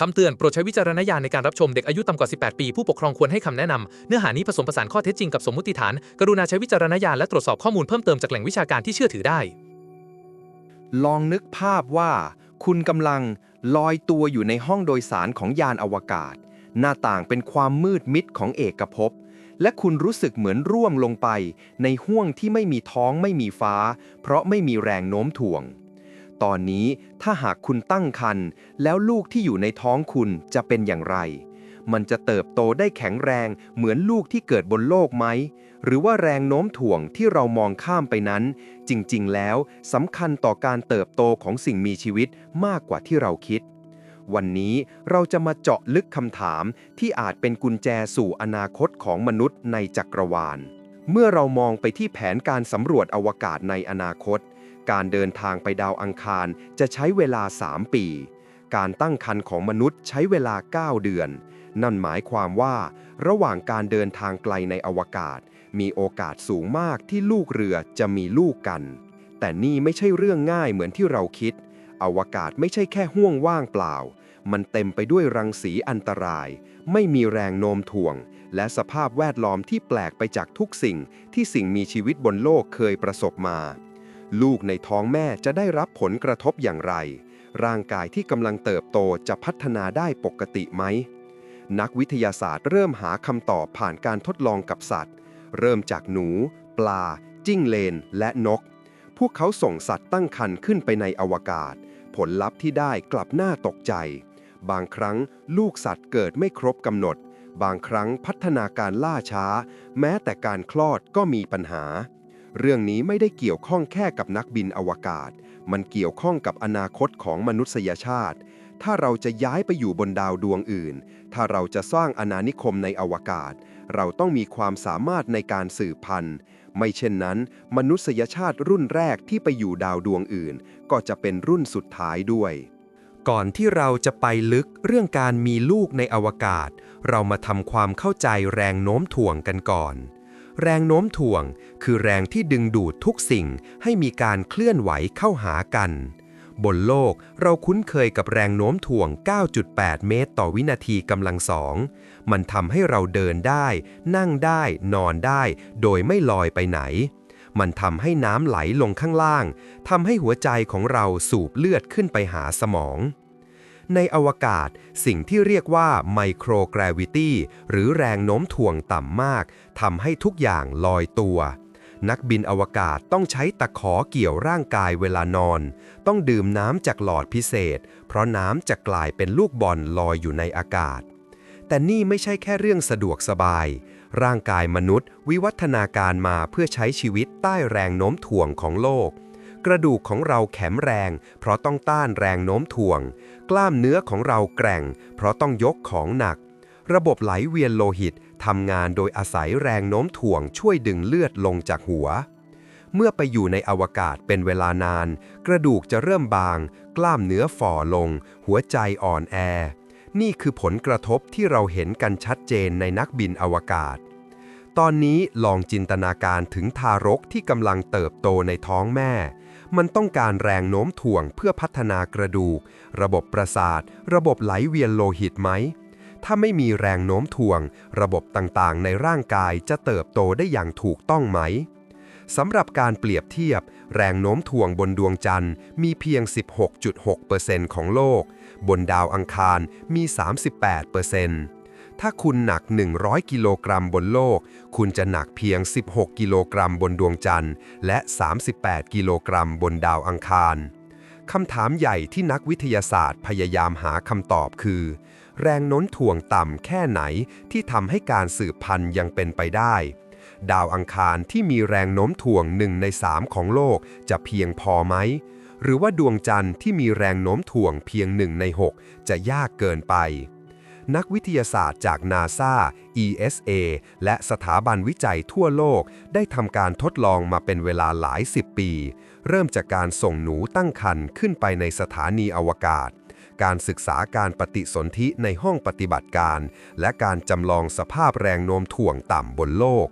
คำเตือนโปรดใช้วิจารณญาณในการรับชมเด็กอายุต่ำกว่า 18 ปี ผู้ปกครองควรให้คำแนะนำเนื้อหานี้ผสมผสานข้อเท็จจริงกับสมมติฐาน กรุณาใช้วิจารณญาณและตรวจสอบข้อมูลเพิ่มเติมจากแหล่งวิชาการที่เชื่อถือได้ ลองนึกภาพว่า คุณกำลังลอยตัวอยู่ในห้องโดยสารของยานอวกาศ หน้าต่างเป็นความมืดมิดของเอกภพและคุณรู้สึกเหมือนร่วงลงไป ในห้วงที่ไม่มีท้องไม่มีฟ้า เพราะไม่มีแรงโน้มถ่วง ตอนนี้ถ้าหากคุณตั้งครรภ์แล้วลูกที่อยู่ในท้องคุณจะเป็นอย่างไร มันจะเติบโตได้แข็งแรงเหมือนลูกที่เกิดบนโลกไหม หรือว่าแรงโน้มถ่วงที่เรามองข้ามไปนั้น จริงๆ แล้วสำคัญต่อการเติบโตของสิ่งมีชีวิตมากกว่าที่เราคิดวันนี้เราจะมาเจาะลึกคำถามที่อาจเป็นกุญแจสู่อนาคตของมนุษย์ในจักรวาล เมื่อเรามองไปที่แผนการสำรวจอวกาศในอนาคต การเดินทางไปดาวอังคารจะใช้เวลา 3 ปี การตั้งครรภ์ของมนุษย์ใช้เวลา 9 เดือน นั่นหมายความว่า ระหว่างการเดินทางไกลในอวกาศ มีโอกาสสูงมากที่ลูกเรือจะมีลูกกัน แต่นี่ไม่ใช่เรื่องง่ายเหมือนที่เราคิด อวกาศไม่ใช่แค่ห้วงว่างเปล่า มันเต็มไปด้วยรังสีอันตราย ไม่มีแรงโน้มถ่วง และสภาพแวดล้อมที่แปลกไปจากทุกสิ่งที่สิ่งมีชีวิตบนโลกเคยประสบมา ลูกในท้องแม่จะได้รับผลกระทบอย่างไร ร่างกายที่กำลังเติบโตจะพัฒนาได้ปกติไหม นักวิทยาศาสตร์เริ่มหาคำตอบผ่านการทดลองกับสัตว์ เริ่มจากหนู ปลา จิ้งเลน และนก พวกเขาส่งสัตว์ตั้งครรภ์ขึ้นไปในอวกาศ ผลลัพธ์ที่ได้กลับน่าตกใจ บางครั้งลูกสัตว์เกิดไม่ครบกำหนด บางครั้งพัฒนาการล่าช้า แม้แต่การคลอดก็มีปัญหา เรื่องนี้ไม่ได้เกี่ยวข้องแค่กับนักบินอวกาศ มันเกี่ยวข้องกับอนาคตของมนุษยชาติ ถ้าเราจะย้ายไปอยู่บนดาวดวงอื่น ถ้าเราจะสร้างอาณานิคมในอวกาศ เราต้องมีความสามารถในการสืบพันธุ์ ไม่เช่นนั้น มนุษยชาติรุ่นแรกที่ไปอยู่ดาวดวงอื่น ก็จะเป็นรุ่นสุดท้ายด้วยก่อนที่เราจะไปลึกเรื่องการมีลูกในอวกาศ เรามาทำความเข้าใจแรงโน้มถ่วงกันก่อน แรงโน้มถ่วง คือแรงที่ดึงดูดทุกสิ่งให้มีการเคลื่อนไหวเข้าหากัน บนโลกเราคุ้นเคยกับแรงโน้มถ่วง 9.8 เมตรต่อวินาทีกำลังสอง มันทำให้เราเดินได้ นั่งได้ นอนได้ โดยไม่ลอยไปไหน มันทำให้น้ำไหลลงข้างล่าง ทำให้หัวใจของเราสูบเลือดขึ้นไปหาสมอง ในอวกาศ สิ่งที่เรียกว่าไมโครกราวิตี้หรือแรงโน้มถ่วงต่ำมากทำให้ทุกอย่างลอยตัว นักบินอวกาศต้องใช้ตะขอเกี่ยวร่างกายเวลานอน ต้องดื่มน้ำจากหลอดพิเศษ เพราะน้ำจะกลายเป็นลูกบอลลอยอยู่ในอากาศ แต่นี่ไม่ใช่แค่เรื่องสะดวกสบายร่างกายมนุษย์ วิวัฒนาการมาเพื่อใช้ชีวิตใต้แรงโน้มถ่วงของโลก กระดูกของเราแข็งแรง เพราะต้องต้านแรงโน้มถ่วง กล้ามเนื้อของเราแกร่ง เพราะต้องยกของหนัก ระบบไหลเวียนโลหิตทำงานโดยอาศัยแรงโน้มถ่วงช่วยดึงเลือดลงจากหัว เมื่อไปอยู่ในอวกาศเป็นเวลานาน กระดูกจะเริ่มบาง กล้ามเนื้อฝ่อลง หัวใจอ่อนแอ นี่คือผลกระทบที่เราเห็นกันชัดเจนในนักบินอวกาศตอนนี้ลองจินตนาการถึงทารกที่กำลังเติบโตในท้องแม่ มันต้องการแรงโน้มถ่วงเพื่อพัฒนากระดูก ระบบประสาท ระบบไหลเวียนโลหิตไหม ถ้าไม่มีแรงโน้มถ่วง ระบบต่างๆ ในร่างกายจะเติบโตได้อย่างถูกต้องไหมสำหรับการเปรียบเทียบ แรงโน้มถ่วงบนดวงจันทร์มีเพียง 16.6%ของโลก บนดาวอังคารมี 38% ถ้าคุณหนัก 100 กิโลกรัมบนโลก คุณจะหนักเพียง 16 กิโลกรัมบนดวงจันทร์ และ 38 กิโลกรัมบนดาวอังคารคำถามใหญ่ที่นักวิทยาศาสตร์พยายามหาคำตอบคือ แรงโน้มถ่วงต่ำแค่ไหนที่ทำให้การสืบพันธุ์ยังเป็นไปได้ ดาวอังคารที่มีแรงโน้มถ่วงหนึ่งในสามของโลกจะเพียงพอไหม หรือว่าดวงจันทร์ที่มีแรงโน้มถ่วงเพียงหนึ่งใน 6 จะยากเกินไป นักวิทยาศาสตร์จากนาซา ESA และสถาบันวิจัยทั่วโลก ได้ทำการทดลองมาเป็นเวลาหลายสิบปี เริ่มจากการส่งหนูตั้งครรภ์ขึ้นไปในสถานีอวกาศ การศึกษาการปฏิสนธิในห้องปฏิบัติการ และการจำลองสภาพแรงโน้มถ่วงต่ำบนโลก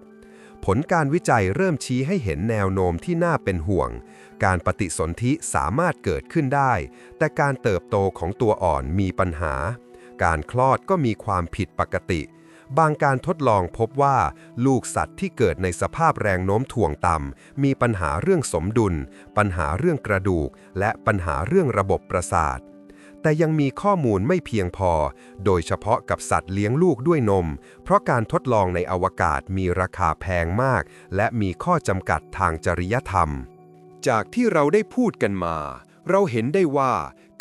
ผลการวิจัยเริ่มชี้ให้เห็นแนวโน้มที่น่าเป็นห่วง การปฏิสนธิสามารถเกิดขึ้นได้ แต่การเติบโตของตัวอ่อนมีปัญหา การคลอดก็มีความผิดปกติ บางการทดลองพบว่า ลูกสัตว์ที่เกิดในสภาพแรงโน้มถ่วงต่ำมีปัญหาเรื่องสมดุล ปัญหาเรื่องกระดูก และปัญหาเรื่องระบบประสาทแต่ยังมีข้อมูลไม่เพียงพอ โดยเฉพาะกับสัตว์เลี้ยงลูกด้วยนม เพราะการทดลองในอวกาศมีราคาแพงมาก และมีข้อจำกัดทางจริยธรรม จากที่เราได้พูดกันมา เราเห็นได้ว่า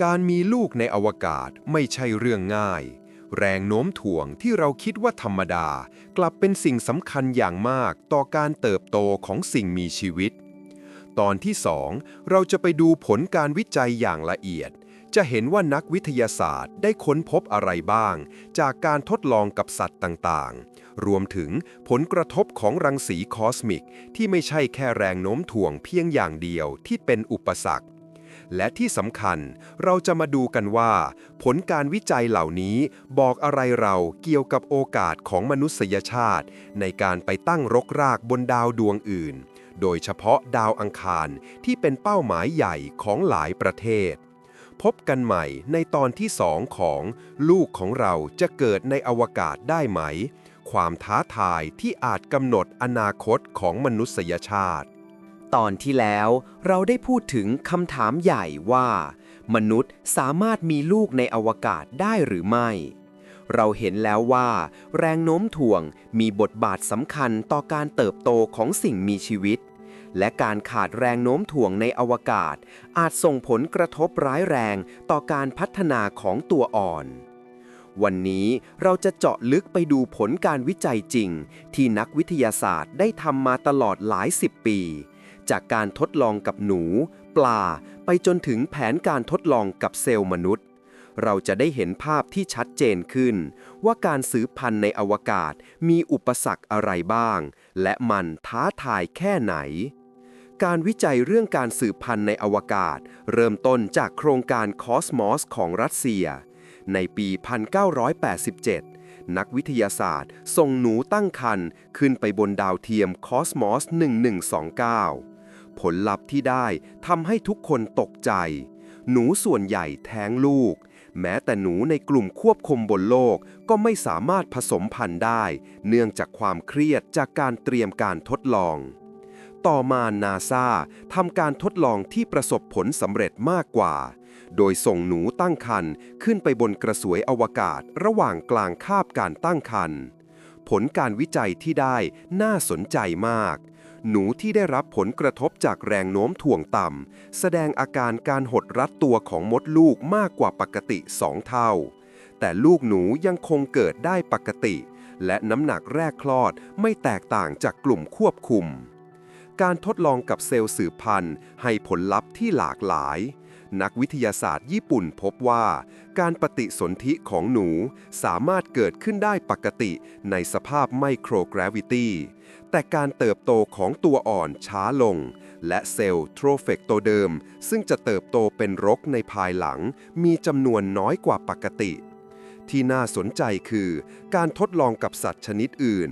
การมีลูกในอวกาศไม่ใช่เรื่องง่าย แรงโน้มถ่วงที่เราคิดว่าธรรมดา กลับเป็นสิ่งสำคัญอย่างมากต่อการเติบโตของสิ่งมีชีวิต ตอนที่ 2 เราจะไปดูผลการวิจัยอย่างละเอียด จะเห็นว่านักวิทยาศาสตร์ได้ค้นพบอะไรบ้าง จากการทดลองกับสัตว์ต่างๆ รวมถึงผลกระทบของรังสีคอสมิก ที่ไม่ใช่แค่แรงโน้มถ่วงเพียงอย่างเดียวที่เป็นอุปสรรค และที่สำคัญ เราจะมาดูกันว่า ผลการวิจัยเหล่านี้บอกอะไรเราเกี่ยวกับโอกาสของมนุษยชาติ ในการไปตั้งรกรากบนดาวดวงอื่น โดยเฉพาะดาวอังคารที่เป็นเป้าหมายใหญ่ของหลายประเทศ พบกันใหม่ในตอนที่สองของลูกของเราจะเกิดในอวกาศได้ไหม ความท้าทายที่อาจกำหนดอนาคตของมนุษยชาติ ตอนที่แล้วเราได้พูดถึงคำถามใหญ่ว่า มนุษย์สามารถมีลูกในอวกาศได้หรือไม่ เราเห็นแล้วว่า แรงโน้มถ่วงมีบทบาทสำคัญต่อการเติบโตของสิ่งมีชีวิต และการขาดแรงโน้มถ่วงในอวกาศ อาจส่งผลกระทบร้ายแรงต่อการพัฒนาของตัวอ่อนวันนี้เราจะเจาะลึกไปดูผลการวิจัยจริง ที่นักวิทยาศาสตร์ได้ทำมาตลอดหลายสิบปี จากการทดลองกับหนู ปลา ไปจนถึงแผนการทดลองกับเซลล์มนุษย์ เราจะได้เห็นภาพที่ชัดเจนขึ้น ว่าการสืบพันธุ์ในอวกาศมีอุปสรรคอะไรบ้าง และมันท้าทายแค่ไหน การวิจัยเรื่องการสืบพันธุ์ในอวกาศ เริ่มต้นจากโครงการคอสมอสของรัสเซีย ในปี 1987นักวิทยาศาสตร์ส่งหนูตั้งครรภ์ขึ้นไปบนดาวเทียมคอสมอส 1129 ผลลัพธ์ที่ได้ทำให้ทุกคนตกใจ หนูส่วนใหญ่แท้งลูก แม้แต่หนูในกลุ่มควบคุมบนโลกก็ไม่สามารถผสมพันธุ์ได้ เนื่องจากความเครียดจากการเตรียมการทดลอง ต่อมานาซาทำการทดลองที่ประสบผลสำเร็จมากกว่า โดยส่งหนูตั้งครรภ์ขึ้นไปบนกระสวยอวกาศระหว่างกลางคาบการตั้งครรภ์ผลการวิจัยที่ได้น่าสนใจมาก หนูที่ได้รับผลกระทบจากแรงโน้มถ่วงต่ำ แสดงอาการการหดรัดตัวของมดลูกมากกว่าปกติสองเท่า แต่ลูกหนูยังคงเกิดได้ปกติ และน้ำหนักแรกคลอดไม่แตกต่างจากกลุ่มควบคุม การทดลองกับเซลล์สืบพันธุ์ให้ผลลัพธ์ที่หลากหลาย นักวิทยาศาสตร์ญี่ปุ่นพบว่า การปฏิสนธิของหนูสามารถเกิดขึ้นได้ปกติในสภาพไมโครกราวิตี้ แต่การเติบโตของตัวอ่อนช้าลง และเซลล์โทรเฟกโตเดิม ซึ่งจะเติบโตเป็นรกในภายหลัง มีจำนวนน้อยกว่าปกติ ที่น่าสนใจคือ การทดลองกับสัตว์ชนิดอื่น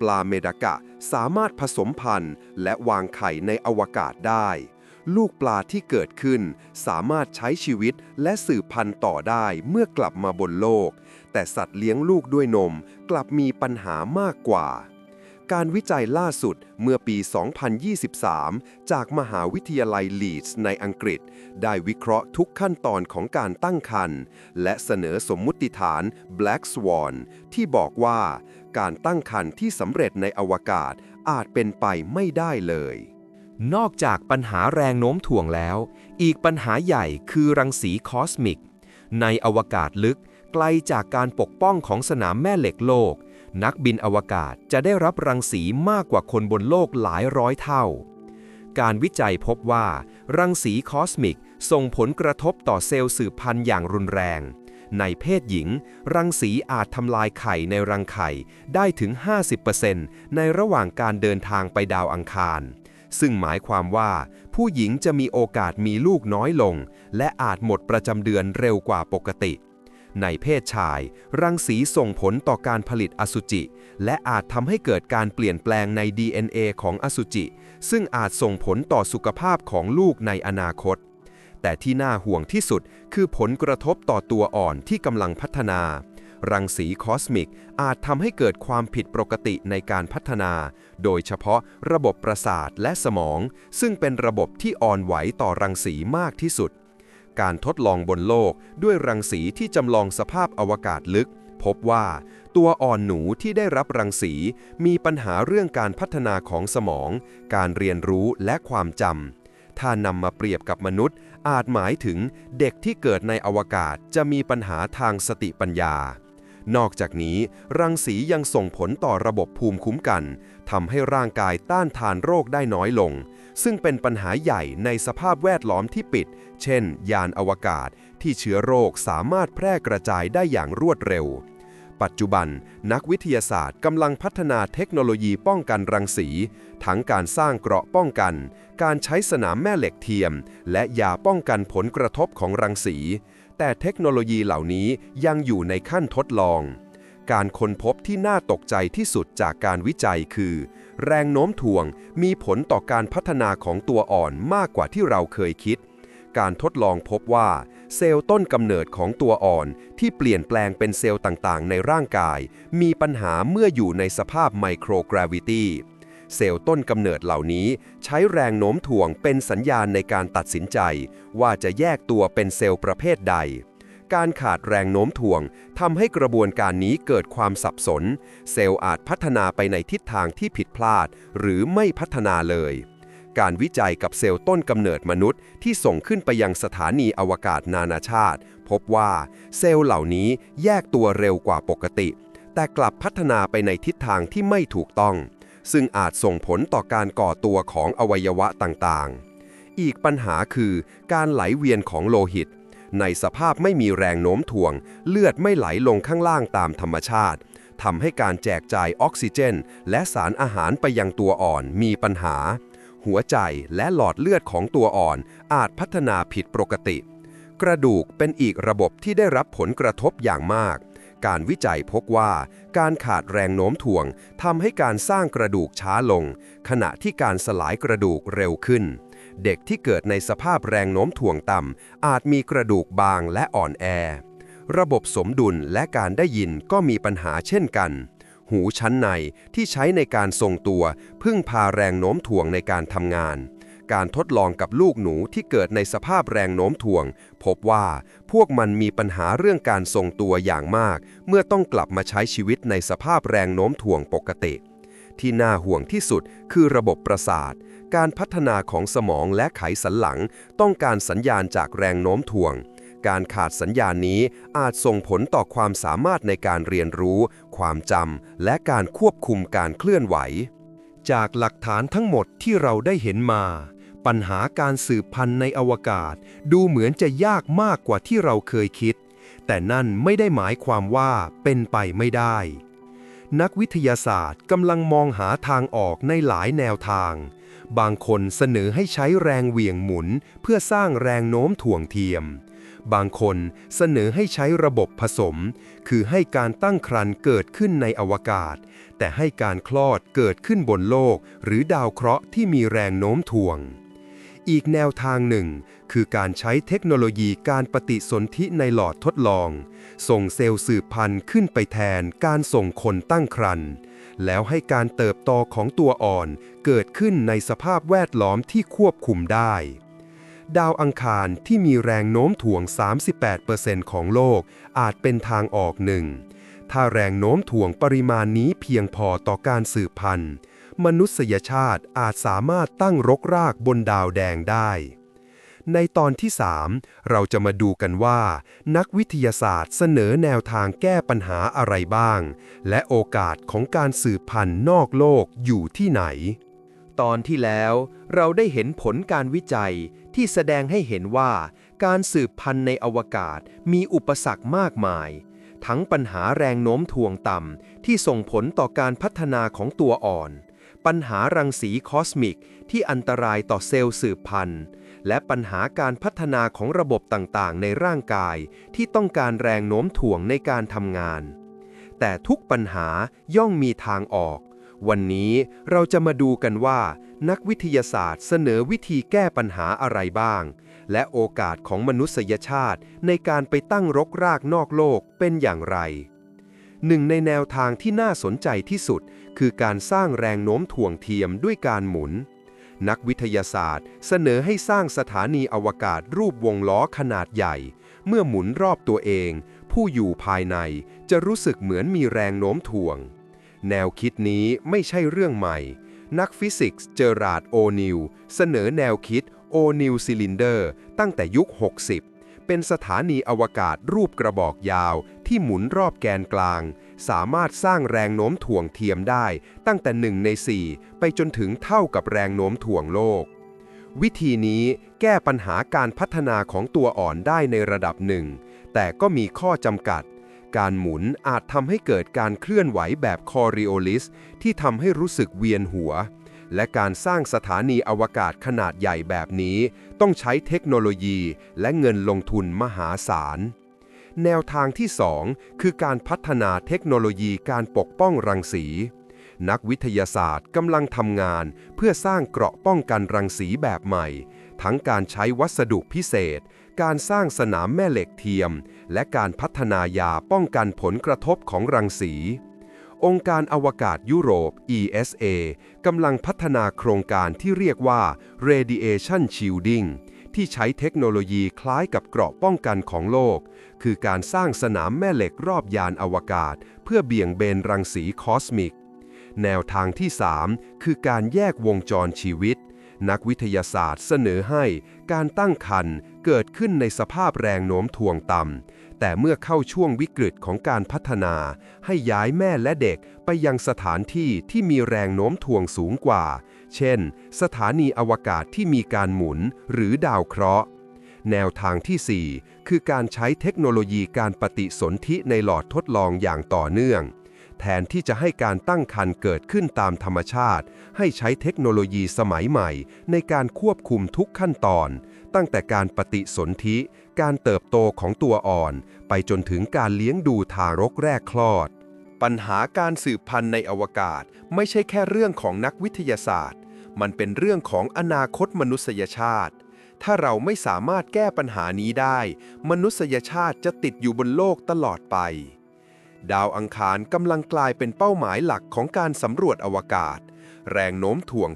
ปลาเมดากะสามารถผสมพันธุ์ และวางไข่ในอวกาศได้ ลูกปลาที่เกิดขึ้น สามารถใช้ชีวิตและสืบพันธุ์ต่อได้เมื่อกลับมาบนโลก แต่สัตว์เลี้ยงลูกด้วยนมกลับมีปัญหามากกว่า การวิจัยล่าสุดเมื่อปี 2023 จากมหาวิทยาลัยลีดส์ในอังกฤษ ได้วิเคราะห์ทุกขั้นตอนของการตั้งครรภ์และเสนอสมมุติฐาน Black Swan ที่บอกว่า การตั้งครรภ์ที่สำเร็จในอวกาศอาจเป็นไปไม่ได้เลย นอกจากปัญหาแรงโน้มถ่วงแล้ว อีกปัญหาใหญ่คือรังสีคอสมิก ในอวกาศลึกไกลจากการปกป้องของสนามแม่เหล็กโลก นักบินอวกาศจะได้รับรังสีมากกว่าคนบนโลกหลายร้อยเท่า การวิจัยพบว่า รังสีคอสมิกส่งผลกระทบต่อเซลล์สืบพันธุ์อย่างรุนแรง ในเพศหญิง รังสีอาจทำลายไข่ในรังไข่ได้ถึง 50%ในระหว่างการเดินทางไปดาวอังคาร ซึ่งหมายความว่า ผู้หญิงจะมีโอกาสมีลูกน้อยลง และอาจหมดประจำเดือนเร็วกว่าปกติ ในเพศชาย รังสีส่งผลต่อการผลิตอสุจิ และอาจทำให้เกิดการเปลี่ยนแปลงใน DNA ของอสุจิ ซึ่งอาจส่งผลต่อสุขภาพของลูกในอนาคต แต่ที่น่าห่วงที่สุดคือผลกระทบต่อตัวอ่อนที่กำลังพัฒนา รังสีคอสมิก อาจทำให้เกิดความผิดปกติในการพัฒนา โดยเฉพาะระบบประสาทและสมอง ซึ่งเป็นระบบที่อ่อนไหวต่อรังสีมากที่สุด การทดลองบนโลกด้วยรังสีที่จำลองสภาพอวกาศลึก พบว่า ตัวอ่อนหนูที่ได้รับรังสี มีปัญหาเรื่องการพัฒนาของสมอง การเรียนรู้และความจำถ้านำมาเปรียบกับมนุษย์ อาจหมายถึงเด็กที่เกิดในอวกาศจะมีปัญหาทางสติปัญญา นอกจากนี้ รังสียังส่งผลต่อระบบภูมิคุ้มกันทำให้ร่างกายต้านทานโรคได้น้อยลง ซึ่งเป็นปัญหาใหญ่ในสภาพแวดล้อมที่ปิด เช่น ยานอวกาศ ที่เชื้อโรคสามารถแพร่กระจายได้อย่างรวดเร็ว ปัจจุบัน นักวิทยาศาสตร์กำลังพัฒนาเทคโนโลยีป้องกันรังสี ทั้งการสร้างเกราะป้องกัน การใช้สนามแม่เหล็กเทียม และยาป้องกันผลกระทบของรังสี แต่เทคโนโลยีเหล่านี้ยังอยู่ในขั้นทดลอง การค้นพบที่น่าตกใจที่สุดจากการวิจัยคือ แรงโน้มถ่วงมีผลต่อการพัฒนาของตัวอ่อนมากกว่าที่เราเคยคิด การทดลองพบว่า เซลล์ต้นกำเนิดของตัวอ่อนที่เปลี่ยนแปลงเป็นเซลล์ต่างๆ ในร่างกาย มีปัญหาเมื่ออยู่ในสภาพไมโครกราวิตี้ เซลล์ต้นกำเนิดเหล่านี้ ใช้แรงโน้มถ่วงเป็นสัญญาณในการตัดสินใจ ว่าจะแยกตัวเป็นเซลล์ประเภทใด การขาดแรงโน้มถ่วงทำให้กระบวนการนี้เกิดความสับสน เซลล์อาจพัฒนาไปในทิศทางที่ผิดพลาด หรือไม่พัฒนาเลยการวิจัยกับเซลล์ต้นกำเนิดมนุษย์ที่ส่งขึ้นไปยังสถานีอวกาศนานาชาติ พบว่าเซลล์เหล่านี้แยกตัวเร็วกว่าปกติ แต่กลับพัฒนาไปในทิศทางที่ไม่ถูกต้อง ซึ่งอาจส่งผลต่อการก่อตัวของอวัยวะต่างๆ อีกปัญหาคือการไหลเวียนของโลหิต ในสภาพไม่มีแรงโน้มถ่วง เลือดไม่ไหลลงข้างล่างตามธรรมชาติทำให้การแจกจ่ายออกซิเจน และสารอาหารไปยังตัวอ่อนมีปัญหา หัวใจและหลอดเลือดของตัวอ่อนอาจพัฒนาผิดปกติ กระดูกเป็นอีกระบบที่ได้รับผลกระทบอย่างมาก การวิจัยพบว่า การขาดแรงโน้มถ่วงทำให้การสร้างกระดูกช้าลง ขณะที่การสลายกระดูกเร็วขึ้น เด็กที่เกิดในสภาพแรงโน้มถ่วงต่ำอาจมีกระดูกบางและอ่อนแอ ระบบสมดุลและการได้ยินก็มีปัญหาเช่นกัน หูชั้นในที่ใช้ในการทรงตัว พึ่งพาแรงโน้มถ่วงในการทำงาน การทดลองกับลูกหนูที่เกิดในสภาพแรงโน้มถ่วง พบว่าพวกมันมีปัญหาเรื่องการทรงตัวอย่างมาก เมื่อต้องกลับมาใช้ชีวิตในสภาพแรงโน้มถ่วงปกติ ที่น่าห่วงที่สุดคือระบบประสาท การพัฒนาของสมองและไขสันหลัง ต้องการสัญญาณจากแรงโน้มถ่วง การขาดสัญญาณนี้อาจส่งผลต่อความสามารถในการเรียนรู้ ความจำและการควบคุมการเคลื่อนไหวจากหลักฐานทั้งหมดที่เราได้เห็นมา ปัญหาการสืบพันธุ์ในอวกาศ ดูเหมือนจะยากมากกว่าที่เราเคยคิด แต่นั่นไม่ได้หมายความว่าเป็นไปไม่ได้ นักวิทยาศาสตร์กำลังมองหาทางออกในหลายแนวทาง บางคนเสนอให้ใช้แรงเหวี่ยงหมุน เพื่อสร้างแรงโน้มถ่วงเทียม บางคนเสนอให้ใช้ระบบผสม คือให้การตั้งครรภ์เกิดขึ้นในอวกาศ แต่ให้การคลอดเกิดขึ้นบนโลก หรือดาวเคราะห์ที่มีแรงโน้มถ่วง อีกแนวทางหนึ่ง คือการใช้เทคโนโลยีการปฏิสนธิในหลอดทดลอง ส่งเซลล์สืบพันธุ์ขึ้นไปแทนการส่งคนตั้งครรภ์แล้วให้การเติบโตของตัวอ่อนเกิดขึ้นในสภาพแวดล้อมที่ควบคุมได้ ดาวอังคารที่มีแรงโน้มถ่วง 38%ของโลกอาจเป็นทางออกหนึ่ง ถ้าแรงโน้มถ่วงปริมาณนี้เพียงพอต่อการสืบพันธุ์ มนุษยชาติอาจสามารถตั้งรกรากบนดาวแดงได้ ในตอนที่ 3 เราจะมาดูกันว่า นักวิทยาศาสตร์เสนอแนวทางแก้ปัญหาอะไรบ้าง และโอกาสของการสืบพันธุ์นอกโลกอยู่ที่ไหน ตอนที่แล้วเราได้เห็นผลการวิจัยที่แสดงให้เห็นว่า การสืบพันธุ์ในอวกาศมีอุปสรรคมากมายทั้งปัญหาแรงโน้มถ่วงต่ำที่ส่งผลต่อการพัฒนาของตัวอ่อน ปัญหารังสีคอสมิกที่อันตรายต่อเซลล์สืบพันธุ์ และปัญหาการพัฒนาของระบบต่างๆ ในร่างกายที่ต้องการแรงโน้มถ่วงในการทำงาน แต่ทุกปัญหาย่อมมีทางออก วันนี้เราจะมาดูกันว่า นักวิทยาศาสตร์เสนอวิธีแก้ปัญหาอะไรบ้าง และโอกาสของมนุษยชาติในการไปตั้งรกรากนอกโลกเป็นอย่างไรหนึ่งในแนวทางที่น่าสนใจที่สุด คือการสร้างแรงโน้มถ่วงเทียมด้วยการหมุน นักวิทยาศาสตร์ เสนอให้สร้างสถานีอวกาศรูปวงล้อขนาดใหญ่ เมื่อหมุนรอบตัวเอง ผู้อยู่ภายในจะรู้สึกเหมือนมีแรงโน้มถ่วง แนวคิดนี้ไม่ใช่เรื่องใหม่ นักฟิสิกส์เจอราร์ดโอนิลเสนอแนวคิดโอนิลซิลินเดอร์ตั้งแต่ยุค 60 เป็นสถานีอวกาศรูปกระบอกยาวที่หมุนรอบแกนกลาง สามารถสร้างแรงโน้มถ่วงเทียมได้ตั้งแต่ 1 ใน 4 ไปจนถึงเท่ากับแรงโน้มถ่วงโลก วิธีนี้แก้ปัญหาการพัฒนาของตัวอ่อนได้ในระดับหนึ่ง แต่ก็มีข้อจำกัด การหมุนอาจทำให้เกิดการเคลื่อนไหวแบบคอริโอลิสที่ทำให้รู้สึกเวียนหัว และการสร้างสถานีอวกาศขนาดใหญ่แบบนี้ ต้องใช้เทคโนโลยีและเงินลงทุนมหาศาล แนวทางที่ 2 คือการพัฒนาเทคโนโลยีการปกป้องรังสี นักวิทยาศาสตร์กำลังทำงาน เพื่อสร้างเกราะป้องกันรังสีแบบใหม่ ทั้งการใช้วัสดุพิเศษ การสร้างสนามแม่เหล็กเทียม และการพัฒนายาป้องกันผลกระทบของรังสี องค์การอวกาศยุโรป ESA กำลังพัฒนาโครงการที่เรียกว่า Radiation Shielding ที่ใช้เทคโนโลยีคล้ายกับเกราะป้องกันของโลก คือการสร้างสนามแม่เหล็กรอบยานอวกาศ เพื่อเบี่ยงเบนรังสีคอสมิก แนวทางที่ 3 คือการแยกวงจรชีวิต นักวิทยาศาสตร์เสนอให้การตั้งครรภ์เกิดขึ้นในสภาพแรงโน้มถ่วงต่ำ แต่เมื่อเข้าช่วงวิกฤตของการพัฒนา ให้ย้ายแม่และเด็กไปยังสถานที่ที่มีแรงโน้มถ่วงสูงกว่า เช่น สถานีอวกาศที่มีการหมุนหรือดาวเคราะห์ แนวทางที่ 4 คือการใช้เทคโนโลยีการปฏิสนธิในหลอดทดลองอย่างต่อเนื่อง แทนที่จะให้การตั้งครรภ์เกิดขึ้นตามธรรมชาติ ให้ใช้เทคโนโลยีสมัยใหม่ ในการควบคุมทุกขั้นตอน ตั้งแต่การปฏิสนธิ การเติบโตของตัวอ่อน ไปจนถึงการเลี้ยงดูทารกแรกคลอดปัญหาการสืบพันธุ์ในอวกาศไม่ใช่แค่เรื่องของนักวิทยาศาสตร์ มันเป็นเรื่องของอนาคตมนุษยชาติ ถ้าเราไม่สามารถแก้ปัญหานี้ได้ มนุษยชาติจะติดอยู่บนโลกตลอดไป ดาวอังคารกำลังกลายเป็นเป้าหมายหลักของการสำรวจอวกาศ แรงโน้มถ่วง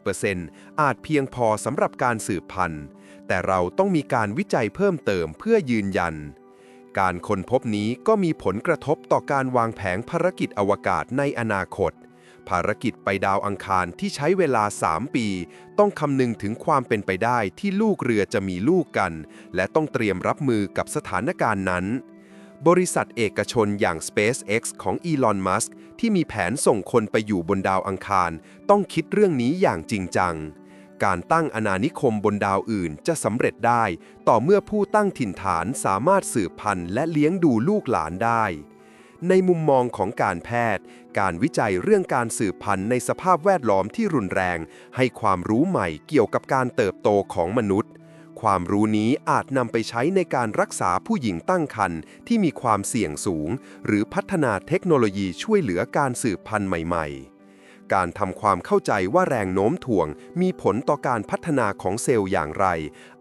38%อาจเพียงพอสำหรับการสืบพันธุ์ แต่เราต้องมีการวิจัยเพิ่มเติมเพื่อยืนยันการค้นพบนี้ก็มีผลกระทบต่อการวางแผนภารกิจอวกาศในอนาคต ภารกิจไปดาวอังคารที่ใช้เวลา 3 ปี ต้องคำนึงถึงความเป็นไปได้ที่ลูกเรือจะมีลูกกัน และต้องเตรียมรับมือกับสถานการณ์นั้น บริษัทเอกชนอย่าง SpaceX ของอีลอน มัสก์ที่มีแผนส่งคนไปอยู่บนดาวอังคาร ต้องคิดเรื่องนี้อย่างจริงจัง การตั้งอาณานิคมบนดาวอื่นจะสำเร็จได้ ต่อเมื่อผู้ตั้งถิ่นฐานสามารถสืบพันธุ์และเลี้ยงดูลูกหลานได้ในมุมมองของการแพทย์ การวิจัยเรื่องการสืบพันธุ์ในสภาพแวดล้อมที่รุนแรง ให้ความรู้ใหม่เกี่ยวกับการเติบโตของมนุษย์ ความรู้นี้อาจนำไปใช้ในการรักษาผู้หญิงตั้งครรภ์ที่มีความเสี่ยงสูง หรือพัฒนาเทคโนโลยีช่วยเหลือการสืบพันธุ์ใหม่ๆการทำความเข้าใจว่าแรงโน้มถ่วงมีผลต่อการพัฒนาของเซลล์อย่างไร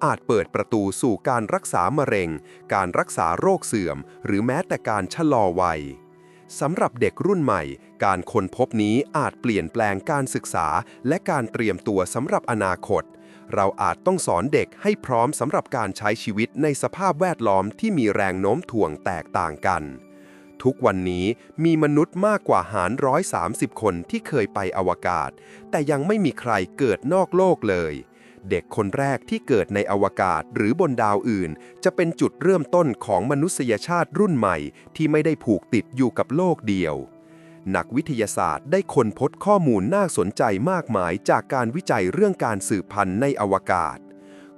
อาจเปิดประตูสู่การรักษามะเร็ง การรักษาโรคเสื่อม หรือแม้แต่การชะลอวัย สำหรับเด็กรุ่นใหม่ การค้นพบนี้อาจเปลี่ยนแปลงการศึกษา และการเตรียมตัวสำหรับอนาคต เราอาจต้องสอนเด็กให้พร้อมสำหรับการใช้ชีวิตในสภาพแวดล้อมที่มีแรงโน้มถ่วงแตกต่างกัน ทุกวันนี้มีมนุษย์มากกว่าหารร้อยสามสิบคนที่เคยไปอวกาศ แต่ยังไม่มีใครเกิดนอกโลกเลย เด็กคนแรกที่เกิดในอวกาศหรือบนดาวอื่น จะเป็นจุดเริ่มต้นของมนุษยชาติรุ่นใหม่ ที่ไม่ได้ผูกติดอยู่กับโลกเดียว นักวิทยาศาสตร์ได้ค้นพบข้อมูลน่าสนใจมากมายจากการวิจัยเรื่องการสืบพันธุ์ในอวกาศ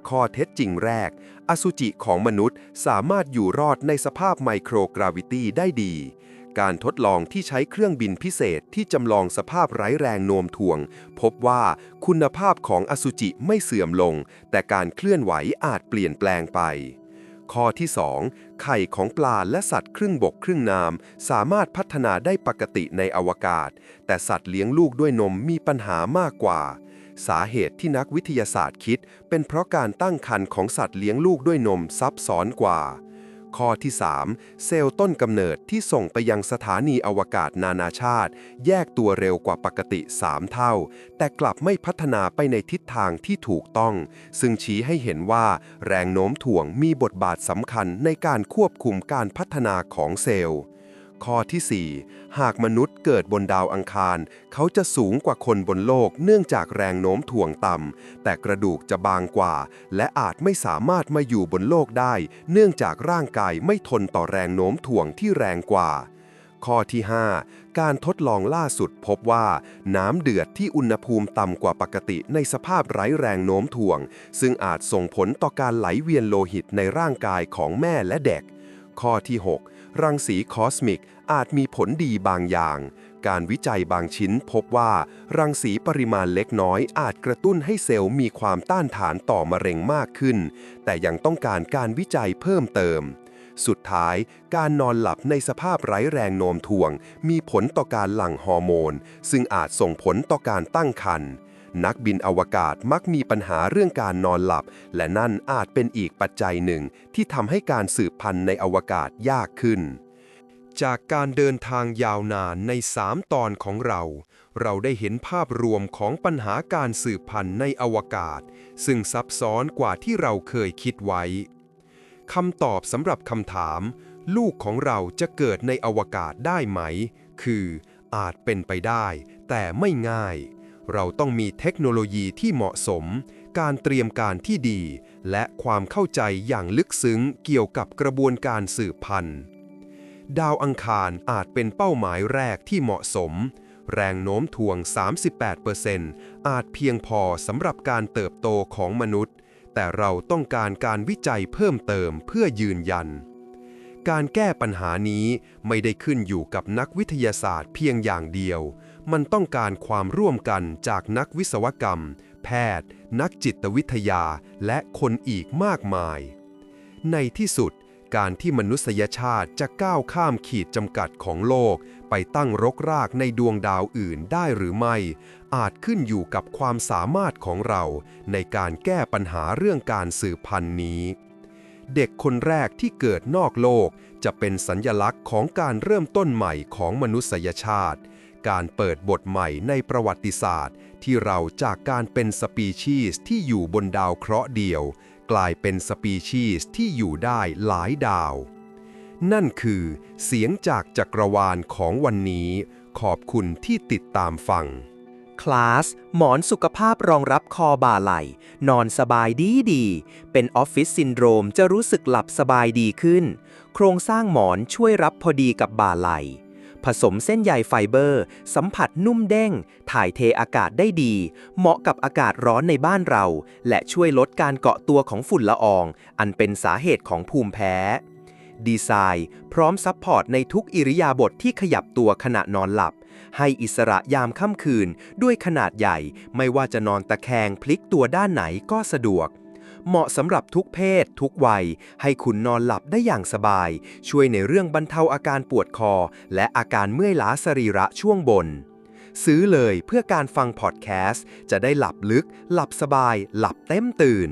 ข้อเท็จจริงแรก อสุจิของมนุษย์สามารถอยู่รอดในสภาพไมโครกราวิตี้ได้ดี การทดลองที่ใช้เครื่องบินพิเศษที่จำลองสภาพไร้แรงโน้มถ่วง พบว่าคุณภาพของอสุจิไม่เสื่อมลง แต่การเคลื่อนไหวอาจเปลี่ยนแปลงไป ข้อที่ 2 ไข่ของปลาและสัตว์ครึ่งบกครึ่งน้ำสามารถพัฒนาได้ปกติในอวกาศ แต่สัตว์เลี้ยงลูกด้วยนมมีปัญหามากกว่าสาเหตุที่นักวิทยาศาสตร์คิด เป็นเพราะการตั้งครรภ์ของสัตว์เลี้ยงลูกด้วยนมซับซ้อนกว่า ข้อที่ 3 เซลล์ต้นกำเนิดที่ส่งไปยังสถานีอวกาศนานาชาติ แยกตัวเร็วกว่าปกติ 3 เท่า แต่กลับไม่พัฒนาไปในทิศทางที่ถูกต้อง ซึ่งชี้ให้เห็นว่าแรงโน้มถ่วงมีบทบาทสำคัญในการควบคุมการพัฒนาของเซลล์ ข้อที่ 4 หากมนุษย์เกิดบนดาวอังคาร เขาจะสูงกว่าคนบนโลกเนื่องจากแรงโน้มถ่วงต่ำ แต่กระดูกจะบางกว่า และอาจไม่สามารถมาอยู่บนโลกได้ เนื่องจากร่างกายไม่ทนต่อแรงโน้มถ่วงที่แรงกว่า ข้อที่ 5 การทดลองล่าสุดพบว่า น้ำเดือดที่อุณหภูมิต่ำกว่าปกติในสภาพไร้แรงโน้มถ่วง ซึ่งอาจส่งผลต่อการไหลเวียนโลหิตในร่างกายของแม่และเด็ก ข้อที่ 6 รังสีคอสมิกอาจมีผลดีบางอย่าง การวิจัยบางชิ้นพบว่า รังสีปริมาณเล็กน้อยอาจกระตุ้นให้เซลล์มีความต้านทานต่อมะเร็งมากขึ้น แต่ยังต้องการการวิจัยเพิ่มเติม สุดท้าย การนอนหลับในสภาพไร้แรงโน้มถ่วง มีผลต่อการหลั่งฮอร์โมน ซึ่งอาจส่งผลต่อการตั้งครรภ์ นักบินอวกาศมักมีปัญหาเรื่องการนอนหลับ และนั่นอาจเป็นอีกปัจจัยหนึ่ง ที่ทำให้การสืบพันธุ์ในอวกาศยากขึ้น จากการเดินทางยาวนานใน 3 ตอนของเรา เราได้เห็นภาพรวมของปัญหาการสืบพันธุ์ในอวกาศ ซึ่งซับซ้อนกว่าที่เราเคยคิดไว้คำตอบสำหรับคำถาม ลูกของเราจะเกิดในอวกาศได้ไหม คืออาจเป็นไปได้ แต่ไม่ง่าย เราต้องมีเทคโนโลยีที่เหมาะสม การเตรียมการที่ดี และความเข้าใจอย่างลึกซึ้งเกี่ยวกับกระบวนการสืบพันธุ์ ดาวอังคารอาจเป็นเป้าหมายแรกที่เหมาะสม แรงโน้มถ่วง 38%อาจเพียงพอสำหรับการเติบโตของมนุษย์ แต่เราต้องการการวิจัยเพิ่มเติมเพื่อยืนยันการแก้ปัญหานี้ไม่ได้ขึ้นอยู่กับนักวิทยาศาสตร์เพียงอย่างเดียว มันต้องการความร่วมกันจากนักวิศวกรรม แพทย์ นักจิตวิทยาและคนอีกมากมาย ในที่สุดการที่มนุษยชาติจะก้าวข้ามขีดจำกัดของโลก ไปตั้งรกรากในดวงดาวอื่นได้หรือไม่ อาจขึ้นอยู่กับความสามารถของเรา ในการแก้ปัญหาเรื่องการสืบพันธุ์นี้ เด็กคนแรกที่เกิดนอกโลกจะเป็นสัญญลักษณ์ของการเริ่มต้นใหม่ของมนุษยชาติ การเปิดบทใหม่ในประวัติศาสตร์ ที่เราจากการเป็นสปีชีส์ที่อยู่บนดาวเคราะห์เดียว กลายเป็นสปีชีส์ที่อยู่ได้หลายดาว นั่นคือเสียงจากจักรวาลของวันนี้ ขอบคุณที่ติดตามฟัง คลาส หมอนสุขภาพรองรับคอบ่าไหล่ นอนสบายดีดี เป็นออฟฟิศซินโดรมจะรู้สึกหลับสบายดีขึ้น โครงสร้างหมอนช่วยรับพอดีกับบ่าไหล่ ผสมเส้นใยไฟเบอร์ สัมผัสนุ่มเด้ง ถ่ายเทอากาศได้ดี เหมาะกับอากาศร้อนในบ้านเรา และช่วยลดการเกาะตัวของฝุ่นละออง อันเป็นสาเหตุของภูมิแพ้ ดีไซน์พร้อมซัพพอร์ตในทุกอิริยาบถทที่ขยับตัวขณะนอนหลับ ให้อิสระยามค่ำคืนด้วยขนาดใหญ่ ไม่ว่าจะนอนตะแคงพลิกตัวด้านไหนก็สะดวก เหมาะสำหรับทุกเพศ ทุกวัย ให้คุณนอนหลับได้อย่างสบาย ช่วยในเรื่องบรรเทาอาการปวดคอ และอาการเมื่อยล้าสรีระช่วงบน ซื้อเลยเพื่อการฟังพอดแคสต์จะได้หลับลึก หลับสบาย หลับเต็มตื่น